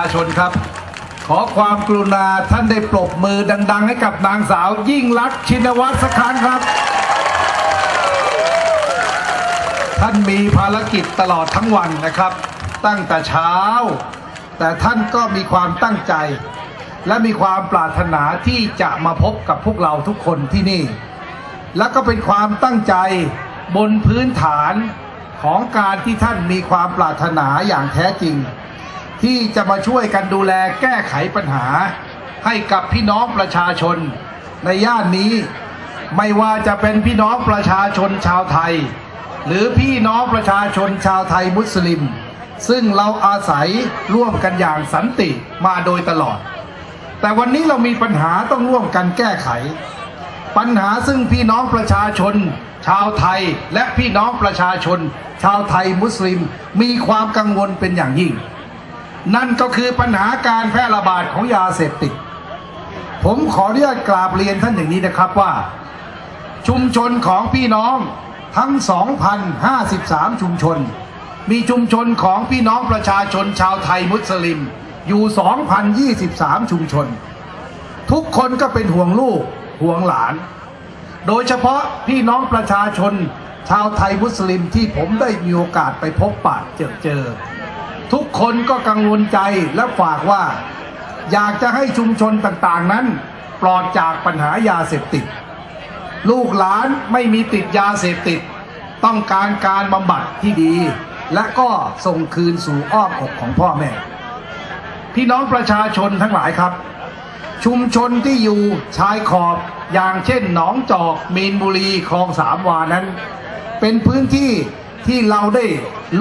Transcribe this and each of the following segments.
าชนครับ ขอความกรุณาท่านได้ปรบมือดัง ๆ ให้กับนางสาว ยิ่งลักษณ์ชินวัตรสักครั้งครับ ท่านมีภารกิจตลอดทั้งวันนะครับ ตั้งแต่เช้า แต่ท่านก็มีความตั้งใจ และมีความปรารถนาที่จะมาพบกับพวกเราทุกคนที่นี่ และก็เป็นความตั้งใจบนพื้นฐานของการที่ท่านมีความปรารถนาอย่างแท้จริง ที่จะมาช่วยกันดูแลแก้ไขปัญหา ให้กับพี่น้องประชาชน ในย่านนี้ ไม่ว่าจะเป็นพี่น้องประชาชนชาวไทย หรือพี่น้องประชาชนชาวไทยมุสลิม ซึ่งเราอาศัยร่วมกันอย่างสันติมาโดยตลอด แต่วันนี้เรามีปัญหาต้องร่วมกันแก้ไข ปัญหาซึ่งพี่น้องประชาชน ชาวไทยและพี่น้องประชาชน ชาวไทยมุสลิม มีความกังวลเป็นอย่างยิ่ง นั่นก็คือปัญหาการแพร่ระบาดของยาเสพติด ผมขออนุญาตกราบเรียนท่านอย่างนี้นะครับว่า ชุมชนของพี่น้องทั้ง 2,053 ชุมชน มีชุมชนของพี่น้องประชาชนชาวไทยมุสลิม อยู่ 2,023 ชุมชน ทุกคนก็เป็นห่วงลูกห่วงหลาน โดยเฉพาะพี่น้องประชาชนชาวไทยมุสลิมที่ผมได้มีโอกาสไปพบปะเจอเจอ ทุกคนก็กังวลใจและฝากว่า อยากจะให้ชุมชนต่างๆนั้น ปลอดจากปัญหายาเสพติด ลูกหลานไม่มีติดยาเสพติด ต้องการการบำบัดที่ดี และก็ส่งคืนสู่อ้อมอกของพ่อแม่ พี่น้องประชาชนทั้งหลายครับ ชุมชนที่อยู่ชายขอบอย่างเช่นหนองจอกมีนบุรีคลองสามวานั้น เป็นพื้นที่ ที่เราได้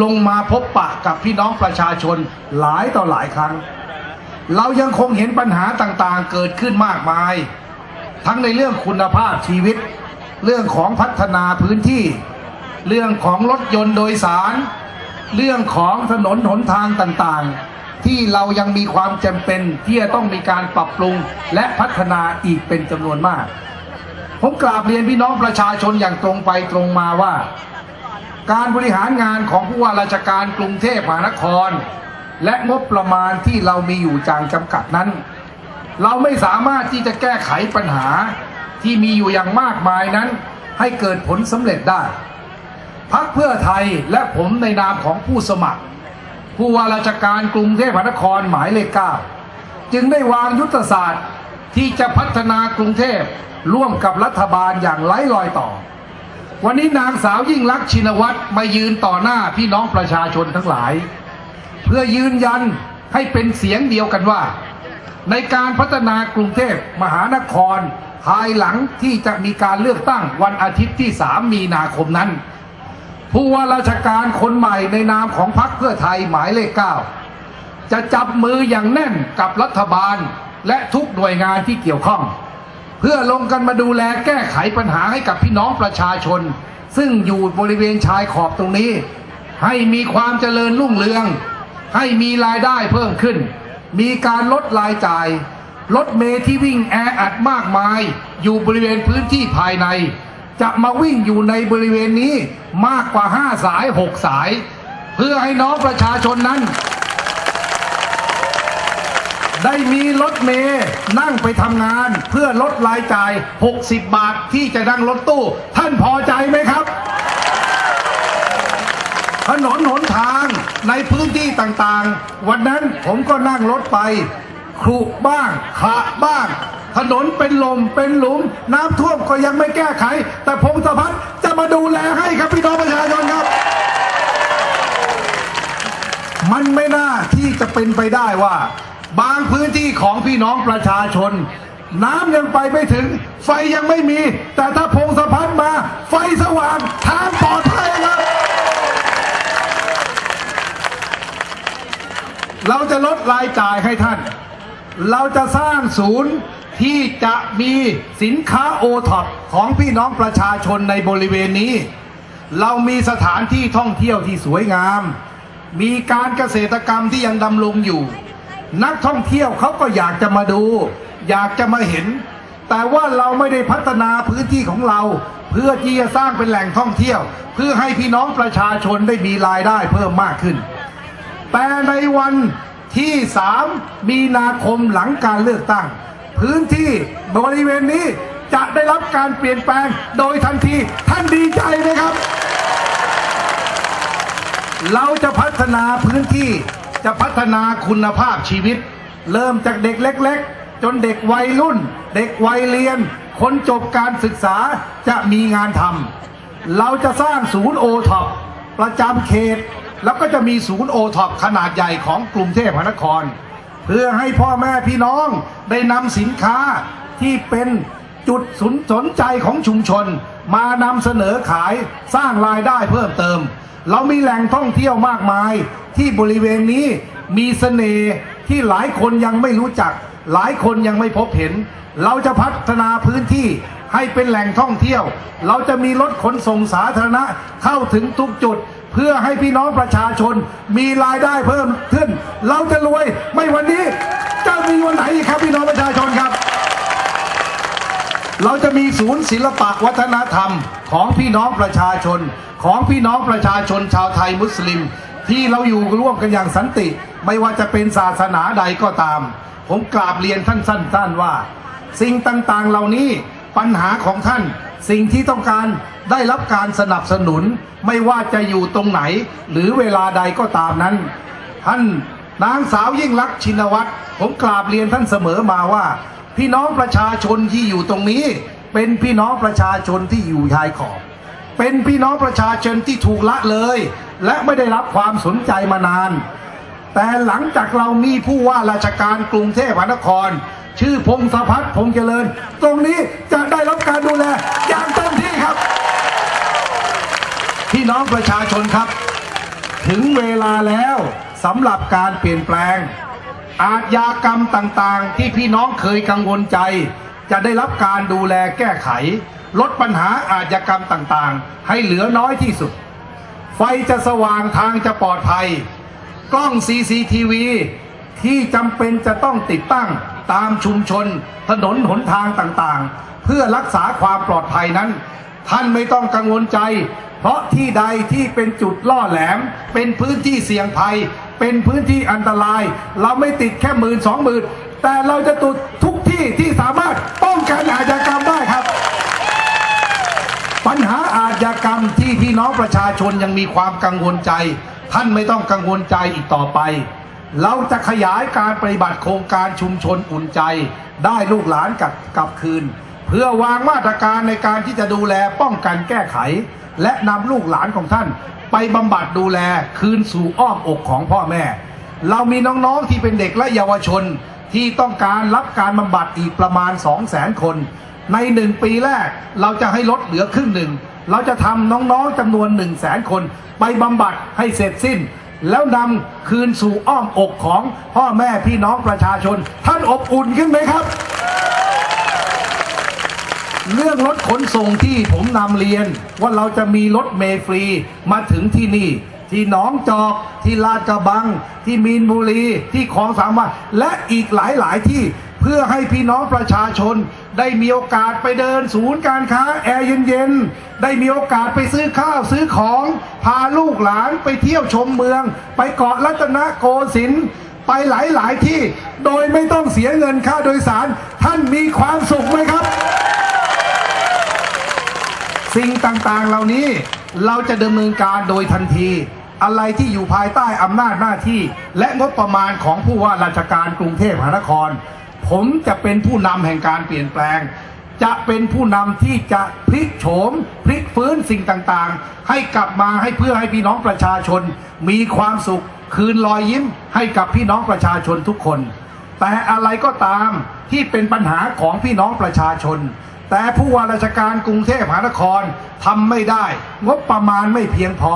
ลงมาพบปะกับพี่น้องประชาชนหลายต่อหลายครั้ง เรายังคงเห็นปัญหาต่างๆเกิดขึ้นมากมาย ทั้งในเรื่องคุณภาพชีวิต เรื่องของพัฒนาพื้นที่ เรื่องของรถยนต์โดยสาร เรื่องของถนนหนทางต่างๆ ที่เรายังมีความจำเป็นที่จะต้องมีการปรับปรุงและพัฒนาอีกเป็นจำนวนมาก ผมกราบเรียนพี่น้องประชาชนอย่างตรงไปตรงมาว่า การบริหารงานของผู้ว่าราชการกรุงเทพมหานคร และงบประมาณที่เรามีอยู่จางจำกัดนั้น เราไม่สามารถที่จะแก้ไขปัญหาที่มีอยู่อย่างมากมายนั้น ให้เกิดผลสำเร็จได้พักเพื่อไทยและผมในนามของผู้สมัคร ผู้ว่าราชการกรุงเทพมหานครหมายเลขเก้าจึงได้วางยุทธศาสตร์ที่จะพัฒนากรุงเทพร่วมกับรัฐบาลอย่างไร้รอยต่อ วันนี้นางสาวยิ่งลักษณ์ชินวัตรมายืนต่อหน้าพี่น้องประชาชนทั้งหลาย เพื่อยืนยันให้เป็นเสียงเดียวกันว่า ในการพัฒนากรุงเทพมหานคร ภายหลังที่จะมีการเลือกตั้งวันอาทิตย์ที่ 3 มีนาคมนั้น ผู้ว่าราชการคนใหม่ในนามของพรรคเพื่อไทยหมายเลขเก้าจะจับมืออย่างแน่นกับรัฐบาลและทุกหน่วยงานที่เกี่ยวข้อง พื่อลงกันมาดูแลแก้ไขปัญหาให้กับพี่น้องประชาชน ซึ่งอยู่บริเวณชายขอบตรงนี้ ให้มีความเจริญรุ่งเรือง ให้มีรายได้เพิ่มขึ้น มีการลดรายจ่าย รถเมที่วิ่งแออัดมากมาย อยู่บริเวณพื้นที่ภายใน จะมาวิ่งอยู่ในบริเวณนี้มากกว่า 5 สาย 6 สาย เพื่อให้น้องประชาชนนั้น ได้มีรถเมย์นั่งไปทำงาน เพื่อลดรายจ่าย 60 บาทที่จะนั่งรถตู้ ท่านพอใจไหมครับ ถนนหนทางในพื้นที่ต่างๆ วันนั้นผมก็นั่งรถไปครุบ้างขะบ้าง ถนนเป็นลมเป็นหลุม น้ำท่วมก็ยังไม่แก้ไข แต่พงศพัฒน์จะมาดูแลให้ครับพี่น้องประชาชนครับ มันไม่น่าที่จะเป็นไปได้ว่า บางพื้นที่ของพี่น้องประชาชน น้ำยังไปไม่ถึง ไฟยังไม่มี แต่ถ้าพงศพัฒน์มา ไฟสว่างทางปลอดภัยครับ เราจะลดรายจ่ายให้ท่าน เราจะสร้างศูนย์ที่จะมีสินค้าโอท็อปของพี่น้องประชาชนในบริเวณนี้ เรามีสถานที่ท่องเที่ยวที่สวยงาม มีการเกษตรกรรมที่ยังดำรงอยู่ นักท่องเที่ยวเขาก็อยากจะมาดู อยากจะมาเห็น แต่ว่าเราไม่ได้พัฒนาพื้นที่ของเรา เพื่อที่จะสร้างเป็นแหล่งท่องเที่ยว เพื่อให้พี่น้องประชาชนได้มีรายได้เพิ่มมากขึ้น แต่ในวันที่ 3 มีนาคมหลังการเลือกตั้ง พื้นที่บริเวณนี้จะได้รับการเปลี่ยนแปลงโดยทันทีท่านดีใจไหมครับ เราจะพัฒนาพื้นที่ จะพัฒนาคุณภาพชีวิต เริ่มจากเด็กเล็ก ๆ จนเด็กวัยรุ่น เด็กวัยเรียน คนจบการศึกษาจะมีงานทำเราจะสร้างศูนย์โอท็อปประจำเขต แล้วก็จะมีศูนย์โอท็อปขนาดใหญ่ของกรุงเทพมหานคร เพื่อให้พ่อแม่พี่น้องได้นำสินค้าที่เป็นจุดสนสนใจของชุมชน มานำเสนอขายสร้างรายได้เพิ่มเติม เรามีแหล่งท่องเที่ยวมากมาย ที่บริเวณนี้มีเสน่ห์ที่หลายคนยังไม่รู้จัก หลายคนยังไม่พบเห็น เราจะพัฒนาพื้นที่ให้เป็นแหล่งท่องเที่ยว เราจะมีรถขนส่งสาธารณะเข้าถึงทุกจุด เพื่อให้พี่น้องประชาชนมีรายได้เพิ่มขึ้น เราจะรวยไม่วันนี้จะมีวันไหนอีกครับพี่น้องประชาชนครับ เราจะมีศูนย์ศิลปะวัฒนธรรมของพี่น้องประชาชน ของพี่น้องประชาชนชาวไทยมุสลิม ที่เราอยู่ร่วมกันอย่างสันติ ไม่ว่าจะเป็นศาสนาใดก็ตาม ผมกราบเรียนท่านสั้น ๆว่า สิ่งต่างๆเหล่านี้ปัญหาของท่าน สิ่งที่ต้องการได้รับการสนับสนุน ไม่ว่าจะอยู่ตรงไหน หรือเวลาใดก็ตามนั้น ท่านนางสาวยิ่งลักษณ์ชินวัตรผมกราบเรียนท่านเสมอมาว่า พี่น้องประชาชนที่อยู่ตรงนี้ เป็นพี่น้องประชาชนที่อยู่ชายขอบเป็นพี่น้องประชาชนที่ถูกละเลย และไม่ได้รับความสนใจมานาน แต่หลังจากเรามีผู้ว่าราชการกรุงเทพมหานคร ชื่อพงศพัฒน์พงษ์เจริญ ตรงนี้จะได้รับการดูแลอย่างเต็มที่ครับ พี่น้องประชาชนครับ ถึงเวลาแล้วสำหรับการเปลี่ยนแปลง อาชญากรรมต่างๆ ที่พี่น้องเคยกังวลใจ จะได้รับการดูแลแก้ไข ลดปัญหาอาชญากรรมต่างๆ ให้เหลือน้อยที่สุด ไฟจะสว่างทางจะปลอดภัย กล้อง CCTV ที่จำเป็นจะต้องติดตั้งตามชุมชน ถนนหนทางต่างๆ เพื่อรักษาความปลอดภัยนั้น ท่านไม่ต้องกังวลใจ เพราะที่ใดที่เป็นจุดล่อแหลม เป็นพื้นที่เสี่ยงภัย เป็นพื้นที่อันตราย เราไม่ติดแค่หมื่นสองหมื่นแต่เราจะตุดทุกที่ที่สามารถป้องกันอาชญากรรมได้ครับ ปัญหาอาชญา กรรมที่พี่น้องประชาชนยังมีความกังวลใจ ท่านไม่ต้องกังวลใจอีกต่อไป เราจะขยายการปฏิบัติโครงการชุมชนอุ่นใจ ได้ลูกหลานกลับกลับคืน เพื่อวางมาตรการในการที่จะดูแลป้องกันแก้ไข และนำลูกหลานของท่าน ไปบำบัดดูแลคืนสู่อ้อมอกของพ่อแม่ เรามีน้องๆที่เป็นเด็กและเยาวชนที่ต้องการรับการบำบัดอีกประมาณ 2 0 0 0 0 0 คน ในหนึ่งปีแรกเราจะให้ลดเหลือครึ่งหนึ่ง เราจะทำน้องๆจำนวน1 0 0 0 0แสนคน ไปบำบัดให้เสร็จสิ้น แล้วนำคืนสู่อ้อมอกของพ่อแม่พี่น้องประชาชน ท่านอบอุ่นขึ้นไหมครับ เรื่องรถขนส่งที่ผมนำเรียน ว่าเราจะมีรถเมฟรีมาถึงที่นี่ ที่หนองจอก ที่ลาดกระบัง ที่มีนบุรีที่คลองสามวาและอีกหลายๆที่เพื่อให้พี่น้องประชาชน ได้มีโอกาสไปเดินศูนย์การค้าแอร์เย็นๆ ได้มีโอกาสไปซื้อข้าวซื้อของ พาลูกหลานไปเที่ยวชมเมือง ไปเกาะรัตนโกสินทร์ไปหลายๆที่โดยไม่ต้องเสียเงินค่าโดยสาร ท่านมีความสุขไหมครับ สิ่งต่างๆเหล่านี้เราจะดำเนินการโดยทันที อะไรที่อยู่ภายใต้อำนาจหน้าที่ และงบประมาณของผู้ว่าราชการกรุงเทพมหานคร ผมจะเป็นผู้นำแห่งการเปลี่ยนแปลง จะเป็นผู้นำที่จะพลิกโฉม พลิกฟื้นสิ่งต่างๆ ให้กลับมาให้เพื่อให้พี่น้องประชาชน มีความสุขคืนรอยยิ้มให้กับพี่น้องประชาชนทุกคน แต่อะไรก็ตามที่เป็นปัญหาของพี่น้องประชาชน แต่ผู้ว่าราชการกรุงเทพมหานครทำไม่ได้ งบประมาณไม่เพียงพอ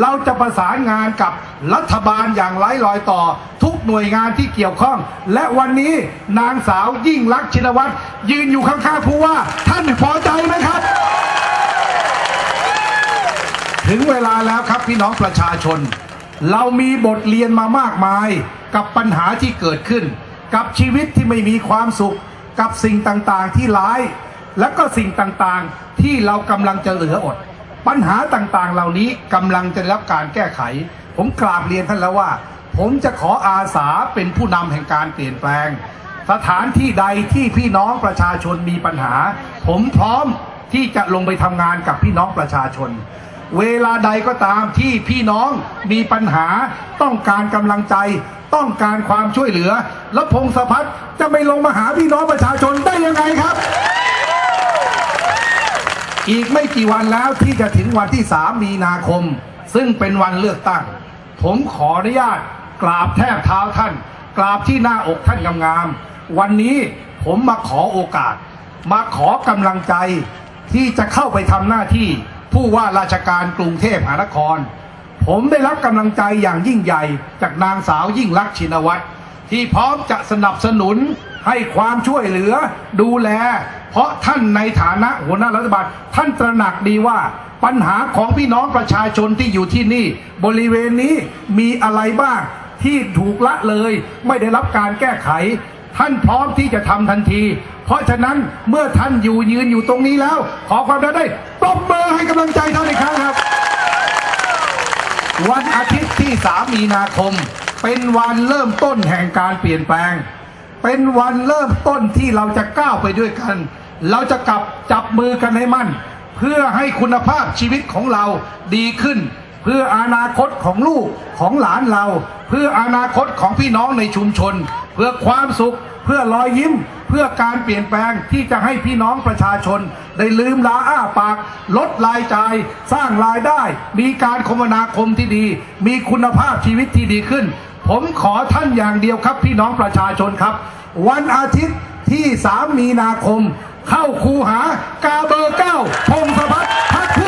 เราจะประสานงานกับรัฐบาลอย่างไร้รอยต่อทุก หน่วยงานที่เกี่ยวข้อง และวันนี้นางสาวยิ่งลักษณ์ชินวัตรยืนอยู่ข้างๆผู้ว่า ท่านพอใจไหมครับ ถึงเวลาแล้วครับพี่น้องประชาชน เรามีบทเรียนมามากมายกับปัญหาที่เกิดขึ้น กับชีวิตที่ไม่มีความสุข กับสิ่งต่างๆที่ร้าย และก็สิ่งต่างๆที่เรากำลังจะเหลืออด ปัญหาต่างๆเหล่านี้กำลังจะได้รับการแก้ไข ผมกราบเรียนท่านแล้วว่า ผมจะขออาสาเป็นผู้นำแห่งการเปลี่ยนแปลง สถานที่ใดที่พี่น้องประชาชนมีปัญหา ผมพร้อมที่จะลงไปทำงานกับพี่น้องประชาชน เวลาใดก็ตามที่พี่น้องมีปัญหาต้องการกำลังใจ ต้องการความช่วยเหลือ แล้วพงศพัฒน์จะไม่ลงมาหาพี่น้องประชาชนได้ยังไงครับอีกไม่กี่วันแล้วที่จะถึงวันที่ 3 มีนาคม ซึ่งเป็นวันเลือกตั้ง ผมขออนุญาต กราบแทบเท้าท่าน กราบที่หน้าอกท่านงามๆวันนี้ผมมาขอโอกาส มาขอกำลังใจที่จะเข้าไปทำหน้าที่ผู้ว่าราชการกรุงเทพมหานคร ผมได้รับกำลังใจอย่างยิ่งใหญ่ จากนางสาวยิ่งลักษณ์ชินวัตรที่พร้อมจะสนับสนุนให้ความช่วยเหลือดูแล เพราะท่านในฐานะหัวหน้ารัฐบาลท่านตระหนักดีว่าปัญหาของพี่น้องประชาชนที่อยู่ที่นี่ บริเวณนี้มีอะไรบ้าง ที่ถูกละเลย ไม่ได้รับการแก้ไข ท่านพร้อมที่จะทำทันที เพราะฉะนั้นเมื่อท่านอยู่ยืนอยู่ตรงนี้แล้ว ขอความได้ปรบมือให้กำลังใจท่านอีกครั้งครับ วันอาทิตย์ที่ 3 มีนาคม เป็นวันเริ่มต้นแห่งการเปลี่ยนแปลง เป็นวันเริ่มต้นที่เราจะก้าวไปด้วยกัน เราจะกลับจับมือกันให้มั่น เพื่อให้คุณภาพชีวิตของเราดีขึ้น เพื่ออนาคตของลูกของหลานเรา เพื่ออนาคตของพี่น้องในชุมชน เพื่อความสุข เพื่อรอยยิ้ม เพื่อการเปลี่ยนแปลงที่จะให้พี่น้องประชาชน ได้ลืมลาอ้าปาก ลดรายจ่าย สร้างรายได้ มีการคมนาคมที่ดี มีคุณภาพชีวิตที่ดีขึ้น ผมขอท่านอย่างเดียวครับ พี่น้องประชาชนครับ วันอาทิตย์ที่ 3 มีนาคม เข้าคูหากาเบอร์เก้าพงศพัฒน์พักเพื่อ